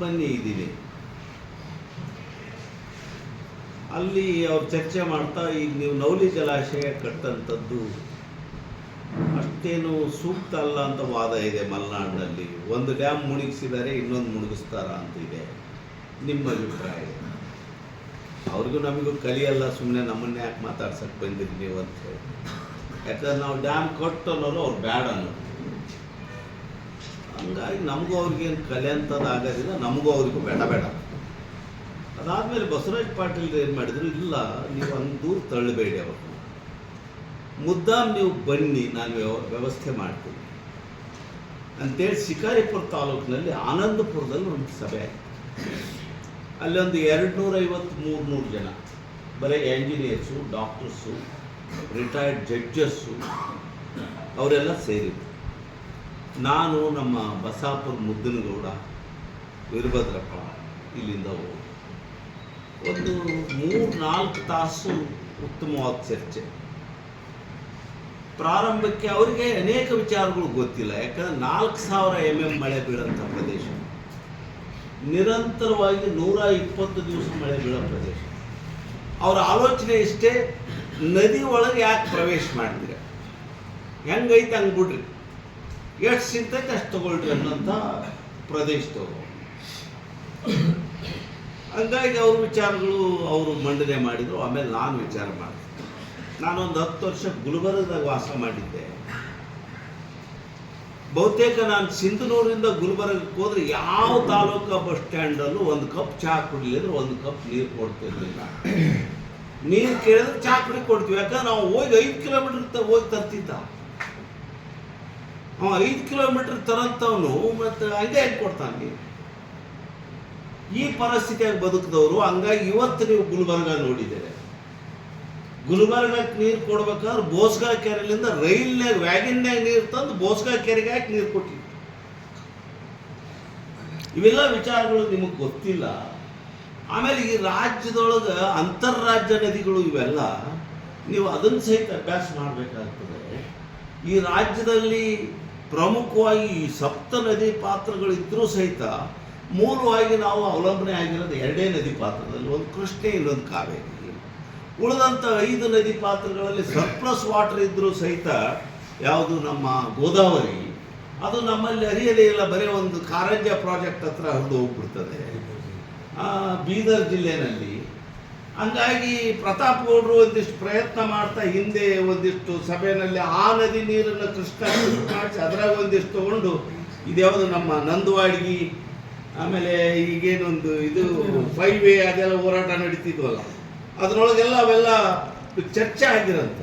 ಬನ್ನಿ ಇದ್ದೀವಿ. ಅಲ್ಲಿ ಅವ್ರು ಚರ್ಚೆ ಮಾಡ್ತಾ, ಈಗ ನೀವು ನೌಲಿ ಜಲಾಶಯ ಕಟ್ಟಂಥದ್ದು ಅಷ್ಟೇನು ಸೂಕ್ತ ಅಲ್ಲ ಅಂತ ವಾದ ಇದೆ ಮಲೆನಾಡಿನಲ್ಲಿ. ಒಂದು ಡ್ಯಾಮ್ ಮುಳುಗಿಸಿದ್ದಾರೆ ಇನ್ನೊಂದು ಮುಳುಗಿಸ್ತಾರ ಅಂತ ಇದೆ. ನಿಮ್ಮ ಅಭಿಪ್ರಾಯ ಅವ್ರಿಗೂ ನಮಗೂ ಕಲಿಯಲ್ಲ ಸುಮ್ಮನೆ ನಮ್ಮನ್ನೇ ಯಾಕೆ ಮಾತಾಡ್ಸಕ್ಕೆ ಬಂದಿರಿ ನೀವು ಅಂತ ಹೇಳಿ. ಯಾಕಂದ್ರೆ ನಾವು ಡ್ಯಾಮ್ ಕಟ್ಟು ಅನ್ನೋದು ಅವ್ರು ಬ್ಯಾಡ ಅನ್ನೋರು. ಹಂಗಾಗಿ ನಮಗೂ ಅವ್ರಿಗೇನು ಕಲೆ ಅಂತದ್ದು ಆಗೋದಿಲ್ಲ, ನಮಗೂ ಅವ್ರಿಗೂ ಬೇಡ ಬೇಡ. ಅದಾದಮೇಲೆ ಬಸವರಾಜ್ ಪಾಟೀಲ್ ಏನು ಮಾಡಿದ್ರು, ಇಲ್ಲ, ನೀವು ಒಂದು ತಳ್ಳಬೇಡಿ ಅವರು ಮುದ್ದಾಮ್ ನೀವು ಬನ್ನಿ, ನಾನು ವ್ಯವ- ವ್ಯವಸ್ಥೆ ಮಾಡ್ತೀನಿ. ಅಂತೇಳಿ ಶಿಕಾರಿಪುರ ತಾಲೂಕಿನಲ್ಲಿ ಆನಂದಪುರದಲ್ಲಿ ಒಂದು ಸಭೆ ಆಯ್ತು. ಅಲ್ಲೊಂದು ಎರಡು ನೂರ ಐವತ್ತು ಮೂರು ನೂರು ಜನ, ಬರೀ ಎಂಜಿನಿಯರ್ಸು, ಡಾಕ್ಟರ್ಸು, ರಿಟೈರ್ಡ್ ಜಡ್ಜಸ್ಸು, ಅವರೆಲ್ಲ ಸೇರಿದ್ರು. ನಾನು ನಮ್ಮ ಬಸಾಪುರ ಮುದ್ದನಗೌಡ ವೀರಭದ್ರಪ್ಪ ಇಲ್ಲಿಂದ ಹೋಗಿ ಒಂದು ಮೂರು ನಾಲ್ಕು ತಾಸು ಉತ್ತಮವಾದ ಚರ್ಚೆ. ಪ್ರಾರಂಭಕ್ಕೆ ಅವರಿಗೆ ಅನೇಕ ವಿಚಾರಗಳು ಗೊತ್ತಿಲ್ಲ, ಯಾಕಂದ್ರೆ ನಾಲ್ಕು ಸಾವಿರ ಎಂ ಎಂ ಮಳೆ ಬೀಳಂಥ ಪ್ರದೇಶ. ನಿರಂತರವಾಗಿ ನೂರ ಇಪ್ಪತ್ತು ದಿವಸ ಮಳೆ ಬೀಳೋ ಪ್ರದೇಶ. ಅವರ ಆಲೋಚನೆ ಇಷ್ಟೇ, ನದಿ ಒಳಗೆ ಯಾಕೆ ಪ್ರವೇಶ ಮಾಡಿದ್ರೆ ಹೆಂಗೈತೆ ಹಂಗೆ ಬಿಡ್ರಿ. ಎಷ್ಟು ಸಿಗ್ತೈತೆ ಅಷ್ಟು ತಗೊಳ್ರಿ ಅನ್ನೋಂಥ ಪ್ರದೇಶದವರು. ಹಂಗಾಗಿ ಅವ್ರ ವಿಚಾರಗಳು ಅವರು ಮಂಡನೆ ಮಾಡಿದರು, ಆಮೇಲೆ ನಾನು ವಿಚಾರ ಮಾಡಿದೆ. ನಾನೊಂದು ಹತ್ತು ವರ್ಷ ಗುಲ್ಬರ್ಗದಾಗ ವಾಸ ಮಾಡಿದ್ದೆ. ಬಹುತೇಕ ನಾನು ಸಿಂಧನೂರಿಂದ ಗುಲ್ಬರ್ಗಕ್ಕೆ ಹೋದ್ರೆ ಯಾವ ತಾಲೂಕು ಬಸ್ ಸ್ಟ್ಯಾಂಡಲ್ಲೂ ಒಂದು ಕಪ್ ಚಹಾ ಕುಡಿಲಿದ್ರೆ ಒಂದು ಕಪ್ ನೀರು ಕೊಡ್ತಿರ್ಲಿಲ್ಲ. ನೀರು ಕೇಳಿದ್ರೆ ಚಹಾ ಕುಡಿ ಕೊಡ್ತೀವಿ. ಯಾಕಂದ್ರೆ ನಾವು ಹೋಗಿ ಐದು ಕಿಲೋಮೀಟರ್ ಹೋಗಿ ತರ್ತಿದ್ದ. ಅವ ಐದು ಕಿಲೋಮೀಟರ್ ತರಂತವನು ಮತ್ತು ಐದೇ ಹೆಂಗೆ ಕೊಡ್ತಾನೆ ಈ ಪರಿಸ್ಥಿತಿಯಾಗಿ ಬದುಕಿದವರು, ಹಂಗಾಗಿ ಇವತ್ತು ನೀವು ಗುಲ್ಬರ್ಗ ನೋಡಿದ್ದೀರಿ. ಗುಲ್ಬರ್ಗಕ್ಕೆ ನೀರು ಕೊಡ್ಬೇಕಾದ್ರೆ ಬೋಸ್ಗಾ ಕೆರೆಲಿಂದ ರೈಲ್ನಾಗ, ವ್ಯಾಗಿನ್ಯಾಗ ನೀರು ತಂದು ಬೋಸ್ಗಾ ಕೆರೆಗೆ ಹಾಕಿ ನೀರು ಕೊಟ್ಟಿವಿ ಇವೆಲ್ಲ ವಿಚಾರಗಳು ನಿಮಗೆ ಗೊತ್ತಿಲ್ಲ. ಆಮೇಲೆ ಈ ರಾಜ್ಯದೊಳಗೆ ಅಂತಾರಾಜ್ಯ ನದಿಗಳು ಇವೆಲ್ಲ, ನೀವು ಅದನ್ನು ಸಹಿತ ಅಭ್ಯಾಸ ಮಾಡಬೇಕಾಗ್ತದೆ. ಈ ರಾಜ್ಯದಲ್ಲಿ ಪ್ರಮುಖವಾಗಿ ಈ ಸಪ್ತ ನದಿ ಪಾತ್ರಗಳಿದ್ದರೂ ಸಹಿತ ಮೂಲವಾಗಿ ನಾವು ಅವಲಂಬನೆ ಆಗಿರೋದು ಎರಡೇ ನದಿ ಪಾತ್ರದಲ್ಲಿ, ಒಂದು ಕೃಷ್ಣೆ, ಇನ್ನೊಂದು ಕಾವೇರಿ. ಉಳಿದಂಥ ಐದು ನದಿ ಪಾತ್ರಗಳಲ್ಲಿ ಸರ್ಪ್ಲಸ್ ವಾಟರ್ ಇದ್ದರೂ ಸಹಿತ ಯಾವುದು ನಮ್ಮ ಗೋದಾವರಿ. ಅದು ನಮ್ಮಲ್ಲಿ ಅರಿಯದೇ ಇಲ್ಲ, ಬರೀ ಒಂದು ಕಾರಂಜ ಪ್ರಾಜೆಕ್ಟ್ ಹತ್ರ ಹರಿದು ಹೋಗ್ಬಿಡ್ತದೆ. ಬೀದರ್ ಜಿಲ್ಲೆನಲ್ಲಿ ಹಂಗಾಗಿ ಪ್ರತಾಪ್ ಗೌಡರು ಒಂದಿಷ್ಟು ಪ್ರಯತ್ನ ಮಾಡ್ತಾ ಹಿಂದೆ ಒಂದಿಷ್ಟು ಸಭೆಯಲ್ಲಿ ಆ ನದಿ ನೀರನ್ನು ಕೃಷ್ಣ ಮಾಡಿಸಿ ಅದ್ರಾಗ ಒಂದಿಷ್ಟು ತಗೊಂಡು ಇದ್ಯಾವುದು ನಮ್ಮ ನಂದುವಾಡಿಗೆ, ಆಮೇಲೆ ಈಗೇನೊಂದು ಇದು ಫೈವ್ ವೇ ಅದೆಲ್ಲ ಹೋರಾಟ ನಡೀತಿದ್ವಲ್ಲ, ಅದ್ರೊಳಗೆಲ್ಲ ಅವೆಲ್ಲ ಚರ್ಚೆ ಆಗಿರಂತ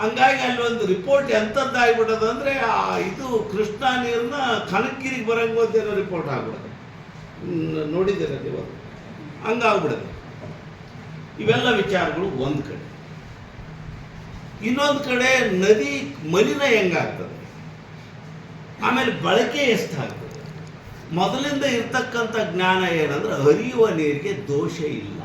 ಹಂಗಾಗಿ ಅಲ್ಲಿ ಒಂದು ರಿಪೋರ್ಟ್ ಎಂಥದ್ದಾಗ್ಬಿಟ್ಟದ ಅಂದರೆ ಆ ಇದು ಕೃಷ್ಣ ನೀರನ್ನ ಕನಕಿರಿಗೆ ಬರಂಗೋದೇನೋ ರಿಪೋರ್ಟ್ ಆಗ್ಬಿಡದೆ ನೋಡಿದ್ದೀರ ನೀವು? ಹಂಗಾಗ್ಬಿಡದೆ ಇವೆಲ್ಲ ವಿಚಾರಗಳು ಒಂದು ಕಡೆ. ಇನ್ನೊಂದು ಕಡೆ ನದಿ ಮಲಿನ ಹೆಂಗಾಗ್ತದೆ? ಆಮೇಲೆ ಬಳಕೆ ಎಷ್ಟಾಗ್ತದೆ? ಮೊದಲಿಂದ ಇರ್ತಕ್ಕಂಥ ಜ್ಞಾನ ಏನಂದ್ರೆ ಹರಿಯುವ ನೀರಿಗೆ ದೋಷ ಇಲ್ಲ.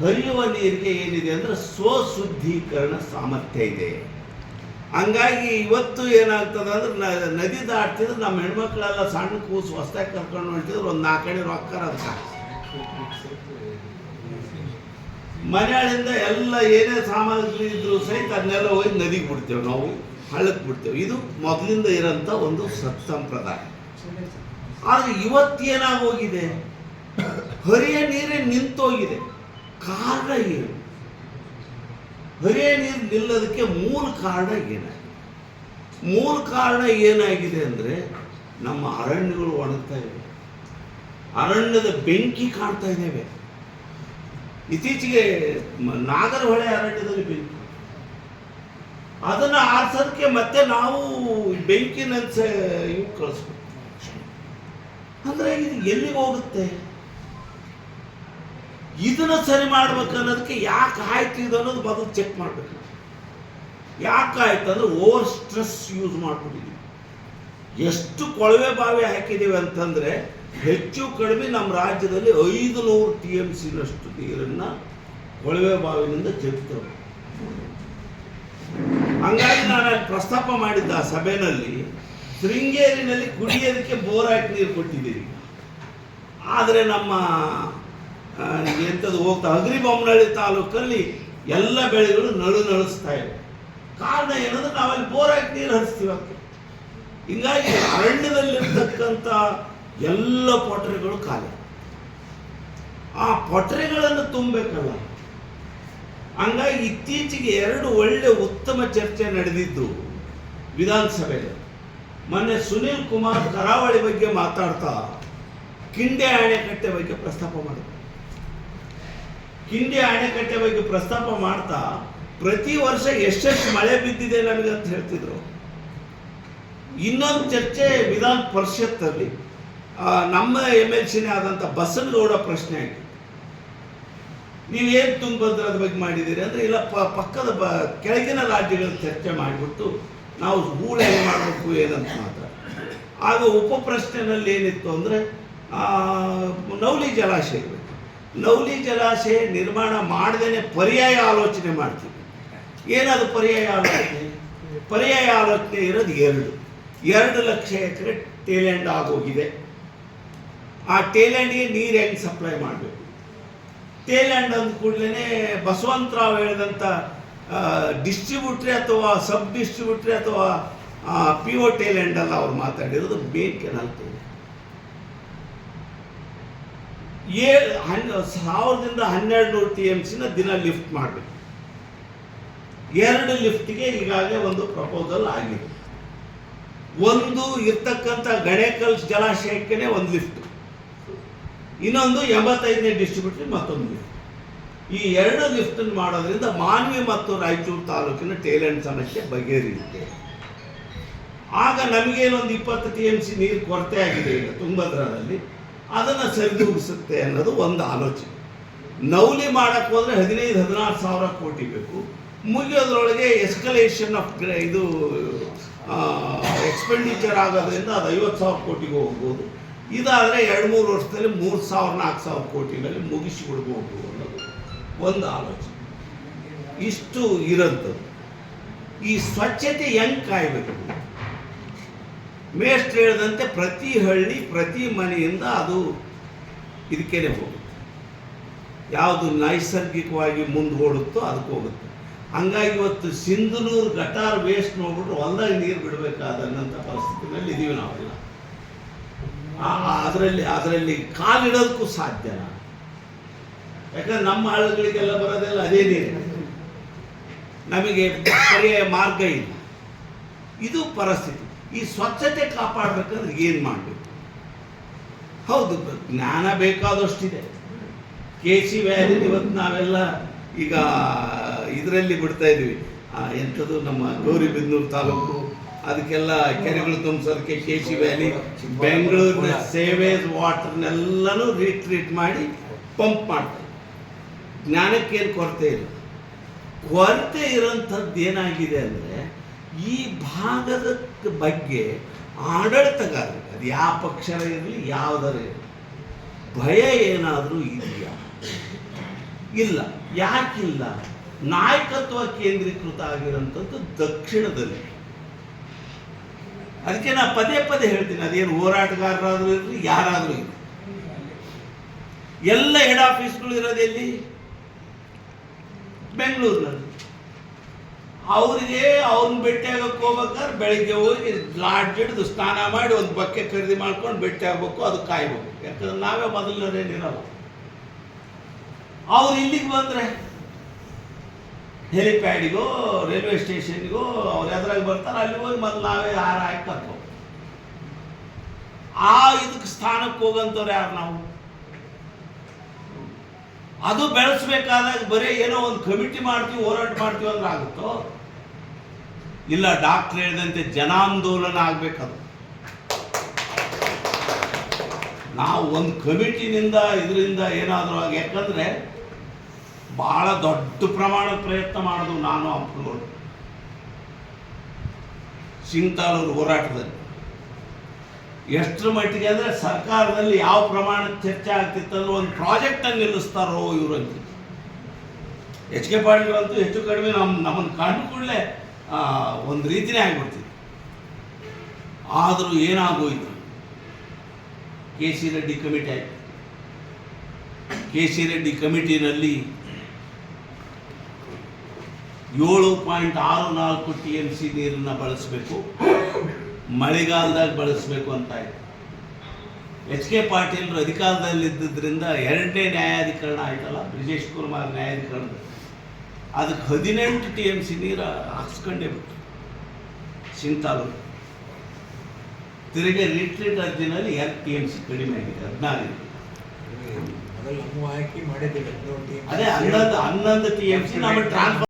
ಹರಿಯುವ ನೀರಿಗೆ ಏನಿದೆ ಅಂದ್ರೆ ಸ್ವಶುದ್ಧೀಕರಣ ಸಾಮರ್ಥ್ಯ ಇದೆ. ಹಂಗಾಗಿ ಇವತ್ತು ಏನಾಗ್ತದೆ ಅಂದ್ರೆ ನದಿ ದಾಟ್ತಿದ್ರೆ ನಮ್ಮ ಹೆಣ್ಮಕ್ಳೆಲ್ಲ ಸಣ್ಣ ಕೂಸು ಹೊಸ್ದಾಗಿ ಕರ್ಕೊಂಡು ಹೊಂಟಿದ್ರೆ ಒಂದು ನಾಲ್ಕಡಿ ರೊಕ್ಕ ಅದಕ್ಕೆ ಮನೆಯಾಳಿಂದ ಎಲ್ಲ ಏನೇ ಸಾಮಗ್ರಿ ಇದ್ರು ಸಹಿತ ಅದನ್ನೆಲ್ಲ ಹೋಗಿ ನದಿಗೆ ಬಿಡ್ತೇವೆ ನಾವು, ಹಳ್ಳಕ್ಕೆ ಬಿಡ್ತೇವೆ. ಇದು ಮೊದಲಿಂದ ಇರೋಂಥ ಒಂದು ಸತ್ಸಂಪ್ರದಾಯ ಆದರೆ ಆದರೆ ಇವತ್ತೇನಾಗೋಗಿದೆ ಹರಿಯ ನೀರೇ ನಿಂತೋಗಿದೆ. ಕಾರಣ ಏನು? ಹರಿಯ ನೀರು ನಿಲ್ಲೋದಕ್ಕೆ ಮೂಲ ಕಾರಣ ಏನಾಗಿದೆ? ಮೂಲ ಕಾರಣ ಏನಾಗಿದೆ ಅಂದರೆ ನಮ್ಮ ಅರಣ್ಯಗಳು ಒಣಗ್ತಾ ಇವೆ. ಅರಣ್ಯದ ಬೆಂಕಿ ಕಾಣ್ತಾ ಇದ್ದೇವೆ ಇತ್ತೀಚೆಗೆ ನಾಗರಹೊಳೆ ಅರಣ್ಯದಲ್ಲಿ ಬೆಂಕಿ ಅದನ್ನು ಆರಿಸೋದಕ್ಕೆ ಮತ್ತೆ ನಾವು ಬೆಂಕಿನ ಇವು ಕಳಿಸ್ಬೇಕು. ಅಂದ್ರೆ ಇದು ಎಲ್ಲಿಗೆ ಹೋಗುತ್ತೆ? ಇದನ್ನ ಸರಿ ಮಾಡ್ಬೇಕು ಅನ್ನೋದಕ್ಕೆ ಯಾಕೆ ಆಯ್ತು ಇದು ಅನ್ನೋದು ಮೊದಲು ಚೆಕ್ ಮಾಡಬೇಕು. ಯಾಕೆ ಆಯ್ತು ಅಂದ್ರೆ ಓವರ್ ಸ್ಟ್ರೆಸ್ ಯೂಸ್ ಮಾಡ್ಬಿಟ್ಟಿದ್ದೀವಿ ಎಷ್ಟು ಕೊಳವೆ ಬಾವಿ ಹಾಕಿದ್ದೀವಿ ಅಂತಂದ್ರೆ ಹೆಚ್ಚು ಕಡಿಮೆ ನಮ್ಮ ರಾಜ್ಯದಲ್ಲಿ ಐದು ನೂರು ಟಿ ಎಂ ಸಿನಷ್ಟು ನೀರನ್ನು ಕೊಳವೆ ಬಾವಿನಿಂದ ಜಗ್ತವೆ ಹಂಗಾಗಿ ನಾನು ಪ್ರಸ್ತಾಪ ಮಾಡಿದ್ದ ಆ ಸಭೆಯಲ್ಲಿ ಶೃಂಗೇರಿನಲ್ಲಿ ಕುಡಿಯೋದಕ್ಕೆ ಬೋರ್ ಹಾಕಿ ನೀರು ಕೊಟ್ಟಿದ್ದೀರಿ. ಆದರೆ ನಮ್ಮ ಎಂಥದ್ದು ಹೋಗ್ತಾ ಅಗ್ರಿಬೊಮ್ಮನಹಳ್ಳಿ ತಾಲೂಕಲ್ಲಿ ಎಲ್ಲ ಬೆಳೆಗಳು ನಳು ನಳಿಸ್ತಾ ಇವೆ. ಕಾರಣ ಏನಂದ್ರೆ ನಾವಲ್ಲಿ ಬೋರ್ ಹಾಕಿ ನೀರು ಹರಿಸ್ತೀವಿ ಹಿಂಗಾಗಿ ಅರಣ್ಯದಲ್ಲಿರ್ತಕ್ಕಂಥ ಎಲ್ಲ ಪೊಟರೆಗಳು ಖಾಲಿ. ಆ ಪೊಟರೆಗಳನ್ನು ತುಂಬಬೇಕಲ್ಲ. ಹಂಗಾಗಿ ಇತ್ತೀಚೆಗೆ ಎರಡು ಒಳ್ಳೆ ಉತ್ತಮ ಚರ್ಚೆ ನಡೆದಿದ್ದು ವಿಧಾನಸಭೆಯಲ್ಲಿ. ಮೊನ್ನೆ ಸುನೀಲ್ ಕುಮಾರ್ ಕರಾವಳಿ ಬಗ್ಗೆ ಮಾತಾಡ್ತಾ ಕಿಂಡೆ ಅಣೆಕಟ್ಟೆ ಬಗ್ಗೆ ಪ್ರಸ್ತಾಪ ಮಾಡಿದ್ರು. ಕಿಂಡಿ ಅಣೆಕಟ್ಟೆ ಬಗ್ಗೆ ಪ್ರಸ್ತಾಪ ಮಾಡ್ತಾ ಪ್ರತಿ ವರ್ಷ ಎಷ್ಟೆಷ್ಟು ಮಳೆ ಬಿದ್ದಿದೆ ನಮಗೆ ಅಂತ ಹೇಳ್ತಿದ್ರು. ಇನ್ನೊಂದು ಚರ್ಚೆ ವಿಧಾನ ಪರಿಷತ್ತಲ್ಲಿ. ನಮ್ಮ ಎಂ ಎಲ್ ಸಿನೇ ಆದಂಥ ಬಸನಗೌಡ ಪ್ರಶ್ನೆ ಆಯಿತು. ನೀವೇನು ಅದ್ರ ಬಗ್ಗೆ ಮಾಡಿದ್ದೀರಿ ಅಂದರೆ ಇಲ್ಲ, ಪ, ಪಕ್ಕದ ಬ, ಕೆಳಗಿನ ರಾಜ್ಯಗಳ ಚರ್ಚೆ ಮಾಡಿಬಿಟ್ಟು ನಾವು ಹೂಳೆ ಮಾಡಬೇಕು, ಏನಂತ ಮಾತ್ರ. ಆಗ ಉಪ ಪ್ರಶ್ನೆನಲ್ಲಿ ಏನಿತ್ತು ಅಂದರೆ ನೌಲಿ ಜಲಾಶಯ ನೌಲಿ ಜಲಾಶಯ ನಿರ್ಮಾಣ ಮಾಡದೇನೆ ಪರ್ಯಾಯ ಆಲೋಚನೆ ಮಾಡ್ತೀವಿ. ಏನದು ಪರ್ಯಾಯ ಆಲೋಚನೆ? ಪರ್ಯಾಯ ಆಲೋಚನೆ ಇರೋದು ಎರಡು. ಎರಡು ಲಕ್ಷ ಎಕರೆ ಟೇಲೆಂಡ್ ಆಗೋಗಿದೆ. ಆ ಟೇಲ್ಯಾಂಡ್ಗೆ ನೀರು ಹೆಂಗೆ ಸಪ್ಲೈ ಮಾಡಬೇಕು? ಟೇಲ್ಯಾಂಡ್ ಅಂದ ಕೂಡಲೇ ಬಸವಂತರಾವ್ ಹೇಳಿದಂಥ ಡಿಸ್ಟ್ರಿಬ್ಯೂಟ್ರಿ ಅಥವಾ ಸಬ್ ಡಿಸ್ಟ್ರಿಬ್ಯೂಟ್ರಿ ಅಥವಾ ಪಿ ಓ ಟೇಲ್ಯಾಂಡ್ ಅಲ್ಲ ಅವ್ರು ಮಾತಾಡಿರೋದು ಮೇನ್ ಕೆನಲ್ ಟೇಲ್ ಹನ್, ಸಾವಿರದಿಂದ ಹನ್ನೆರಡು ನೂರು ಟಿ ಎಂ ಸಿನ ದಿನ ಲಿಫ್ಟ್ ಮಾಡಬೇಕು. ಎರಡು ಲಿಫ್ಟ್ಗೆ ಈಗಾಗಲೇ ಒಂದು ಪ್ರಪೋಸಲ್ ಆಗಿದೆ. ಒಂದು ಇರ್ತಕ್ಕಂಥ ಗಣೇಕಲ್ ಜಲಾಶಯಕ್ಕೇ ಒಂದು ಲಿಫ್ಟ್ ಇನ್ನೊಂದು ಎಂಬತ್ತೈದನೇ ಡಿಸ್ಟ್ರಿಬ್ಯೂಟರ್ ಮತ್ತೊಂದು ಈ ಎರಡು ಲಿಫ್ಟ್ ಮಾಡೋದ್ರಿಂದ ಮಾನ್ವಿ ಮತ್ತು ರಾಯಚೂರು ತಾಲೂಕಿನ ಟೇಲೆಂಟ್ ಸಮಸ್ಯೆ ಬಗೆಹರಿಯುತ್ತೆ. ಆಗ ನಮಗೇನೊಂದು ಇಪ್ಪತ್ತು ಟಿ ಎಂ ಸಿ ನೀರು ಕೊರತೆ ಆಗಿದೆ ಈಗ ತುಂಗಭದ್ರಾದಲ್ಲಿ ಅದನ್ನು ಸರಿದೂಗಿಸುತ್ತೆ ಅನ್ನೋದು ಒಂದು ಆಲೋಚನೆ. ನೌಲಿ ಮಾಡಕ್ಕೆ ಹೋದ್ರೆ ಹದಿನೈದು, ಹದಿನಾರು ಸಾವಿರ ಕೋಟಿ ಬೇಕು. ಮುಗಿಯೋದ್ರೊಳಗೆ ಎಸ್ಕಲೇಷನ್ ಆಫ್ ಇದು ಎಕ್ಸ್ಪೆಂಡಿಚರ್ ಆಗೋದ್ರಿಂದ ಅದು ಐವತ್ತು ಸಾವಿರ ಕೋಟಿಗೆ ಹೋಗ್ಬೋದು. ಇದಾದರೆ ಎರಡು ಮೂರು ವರ್ಷದಲ್ಲಿ ಮೂರು ಸಾವಿರ, ನಾಲ್ಕು ಸಾವಿರ ಕೋಟಿಗಳಲ್ಲಿ ಮುಗಿಸಿಬಿಡ್ಬೋದು ಅನ್ನೋದು ಒಂದು ಆಲೋಚನೆ. ಇಷ್ಟು ಇರೋಂಥದ್ದು ಈ ಸ್ವಚ್ಛತೆ ಹೆಂಗೆ ಕಾಯಬೇಕು? ಮೇಸ್ಟ್ ಹೇಳಿದಂತೆ ಪ್ರತಿ ಹಳ್ಳಿ, ಪ್ರತಿ ಮನೆಯಿಂದ ಅದು ಇದಕ್ಕೇನೆ ಹೋಗುತ್ತೆ. ಯಾವುದು ನೈಸರ್ಗಿಕವಾಗಿ ಮುಂದೆ ಓಡುತ್ತೋ ಅದಕ್ಕೆ ಹೋಗುತ್ತೆ. ಹಂಗಾಗಿ ಇವತ್ತು ಸಿಂಧನೂರು ಗಟಾರ್ ವೇಸ್ಟ್ ನೋಡ್ಬಿಟ್ರೆ ಹೊಲ್ದಾಗ ನೀರು ಬಿಡಬೇಕಾದಂಥ ಪರಿಸ್ಥಿತಿನಲ್ಲಿ ಇದೀವಿ ನಾವೆಲ್ಲ. ಅದರಲ್ಲಿ ಅದರಲ್ಲಿ ಕಾಲಿಡೋದಕ್ಕೂ ಸಾಧ್ಯನ ಯಾಕಂದ್ರೆ ನಮ್ಮ ಹಳ್ಳಿಗಳಿಗೆಲ್ಲ ಬರೋದೆಲ್ಲ ಅದೇ ನೀರು. ನಮಗೆ ಪರ್ಯಾಯ ಮಾರ್ಗ ಇಲ್ಲ. ಇದು ಪರಿಸ್ಥಿತಿ. ಈ ಸ್ವಚ್ಛತೆ ಕಾಪಾಡಬೇಕಂದ್ರೆ ಏನು ಮಾಡಬೇಕು? ಹೌದು, ಜ್ಞಾನ ಬೇಕಾದಷ್ಟಿದೆ. ಕೆ ಸಿ ವ್ಯಾಲಿ ಇವತ್ತು ನಾವೆಲ್ಲ ಈಗ ಇದರಲ್ಲಿ ಬಿಡ್ತಾ ಇದ್ದೀವಿ. ಎಂಥದ್ದು ನಮ್ಮ ಗೌರಿಬಿದನೂರು ತಾಲೂಕು ಅದಕ್ಕೆಲ್ಲ ಕೆರೆಗಳು ತುಂಬಿಸೋದಕ್ಕೆ ಕೆ ಸಿ ವ್ಯಾಲಿ, ಬೆಂಗಳೂರಿನ ಸೇವೇಜ್ ವಾಟರ್ನೆಲ್ಲನೂ ರೀಟ್ರೀಟ್ ಮಾಡಿ ಪಂಪ್ ಮಾಡ್ತಾರೆ. ಜ್ಞಾನಕ್ಕೇನು ಕೊರತೆ ಇಲ್ಲ. ಕೊರತೆ ಇರೋಂಥದ್ದು ಏನಾಗಿದೆ ಅಂದರೆ, ಈ ಭಾಗದ ಬಗ್ಗೆ ಆಡಳಿತಗಾರ ಅದು ಯಾವ ಪಕ್ಷರ ಇರಲಿ, ಯಾವುದರ ಇರಲಿ, ಭಯ ಏನಾದರೂ ಇದೆಯಾ? ಇಲ್ಲ. ಯಾಕಿಲ್ಲ? ನಾಯಕತ್ವ ಕೇಂದ್ರೀಕೃತ ಆಗಿರೋಂಥದ್ದು ದಕ್ಷಿಣದಲ್ಲಿ. ಅದಕ್ಕೆ ನಾ ಪದೇ ಪದೇ ಹೇಳ್ತೀನಿ, ಅದೇನು ಹೋರಾಟಗಾರರಾದರೂ ಇರಲಿ, ಯಾರಾದರೂ ಇರಲಿ. ಎಲ್ಲ ಹೆಡ್ ಆಫೀಸ್ಗಳು ಇರೋದು ಎಲ್ಲಿ? ಬೆಂಗಳೂರಿನಲ್ಲಿ. ಅವರಿಗೆ ಅವ್ರನ್ನ ಭೇಟಿ ಆಗಕ್ಕೆ ಹೋಗ್ಬೇಕಾದ್ರೆ ಬೆಳಿಗ್ಗೆ ಹೋಗಿ ಲಾಡ್ಜ್ ಹಿಡಿದು ಸ್ನಾನ ಮಾಡಿ ಒಂದು ಬಕ್ಕೆ ಖರೀದಿ ಮಾಡ್ಕೊಂಡು ಭೇಟಿ ಆಗ್ಬೇಕು, ಅದು ಕಾಯ್ಬೇಕು. ಯಾಕಂದ್ರೆ ನಾವೇ ಮೊದಲನೇನಿರಲ್ಲ ಅವ್ರು ಇಲ್ಲಿಗೆ ಬಂದರೆ ಹೆಲಿಪ್ಯಾಡಿಗೋ, ರೈಲ್ವೆ ಸ್ಟೇಷನ್ಗೋ, ಅವ್ರು ಎದುರಾಗಿ ಬರ್ತಾರೆ, ಅಲ್ಲಿ ಹೋಗಿ ಮೊದಲು ನಾವೇ ಹಾರ ಹಾಕಿ ಆ ಇದಕ್ಕೆ ಸ್ಥಾನಕ್ಕೆ ಹೋಗಂತವ್ರು ಯಾರು ನಾವು? ಅದು ಬೆಳೆಸ್ಬೇಕಾದಾಗ ಬರೀ ಏನೋ ಒಂದು ಕಮಿಟಿ ಮಾಡ್ತೀವಿ, ಹೋರಾಟ ಮಾಡ್ತೀವಿ ಅಂದ್ರೆ ಆಗುತ್ತೋ? ಇಲ್ಲ, ಡಾಕ್ಟರ್ ಹೇಳಿದಂತೆ ಜನಾಂದೋಲನ ಆಗ್ಬೇಕದು. ನಾವು ಒಂದು ಕಮಿಟಿನಿಂದ, ಇದರಿಂದ ಏನಾದರೂ ಆಗಿ, ಯಾಕಂದ್ರೆ ಬಹಳ ದೊಡ್ಡ ಪ್ರಮಾಣದ ಪ್ರಯತ್ನ ಮಾಡಿದ್ವು ನಾನು ಅಪ್ಪಗಳು ಸಿಂಗ್ತಾಲೂರು ಹೋರಾಟದಲ್ಲಿ. ಎಷ್ಟರ ಮಟ್ಟಿಗೆ ಅಂದರೆ ಸರ್ಕಾರದಲ್ಲಿ ಯಾವ ಪ್ರಮಾಣದ ಚರ್ಚೆ ಆಗ್ತಿತ್ತು ಅಂದ್ರೆ ಒಂದು ಪ್ರಾಜೆಕ್ಟನ್ನು ನಿಲ್ಲಿಸ್ತಾರೋ ಇವರು ಅಂತ. ಎಚ್ ಕೆ ಪಾಟೀಲ್ರಂತೂ ಹೆಚ್ಚು ಕಡಿಮೆ ನಮ್ಮ ನಮ್ಮನ್ನು ಕಂಡು ಕೂಡಲೇ ಒಂದು ರೀತಿನೇ ಆಗಿಬಿಡ್ತೀವಿ ಆದರೂ ಏನಾಗೋಯ್ತು? ಕೆ ಸಿ ರೆಡ್ಡಿ ಕಮಿಟಿ ಆಯಿತು. ಕೆ ಸಿ ರೆಡ್ಡಿ ಕಮಿಟಿನಲ್ಲಿ ಏಳು ಪಾಯಿಂಟ್ ಆರು ನಾಲ್ಕು ಟಿ ಎಂ ಸಿ ನೀರನ್ನು ಬಳಸಬೇಕು. ಮಳೆಗಾಲದಾಗ ಬಳಸಬೇಕು ಅಂತ ಇದೆ ಎಚ್ ಕೆ ಪಾಟೀಲ್ರು ಅಧಿಕಾರದಲ್ಲಿದ್ದರಿಂದ ಎರಡನೇ ನ್ಯಾಯಾಧಿಕರಣ ಆಯ್ತಲ್ಲ ಬ್ರಿಜೇಶ್ ಕುಮಾರ್ ನ್ಯಾಯಾಧಿಕರಣ ಅದಕ್ಕೆ ಹದಿನೆಂಟು ಟಿ ಎಂ ಸಿ ನೀರು ಹಾಕ್ಸ್ಕೊಂಡೇ ಬಿಟ್ಟು ಸಿಂತಾಲು ತಿರುಗಿ ರಿಟ್ರೀಟ್ ಅರ್ಜಿನಲ್ಲಿ ಎರಡು ಟಿ ಎಂ ಸಿ ಕಡಿಮೆ ಆಗಿದೆ ಹದಿನಾರು ಅದೇ ಹನ್ನೊಂದು ಹನ್ನೊಂದು ಟಿ ಎಂ ಸಿ ನಮ್ಮ ಟ್ರಾನ್ಸ್ಫರ್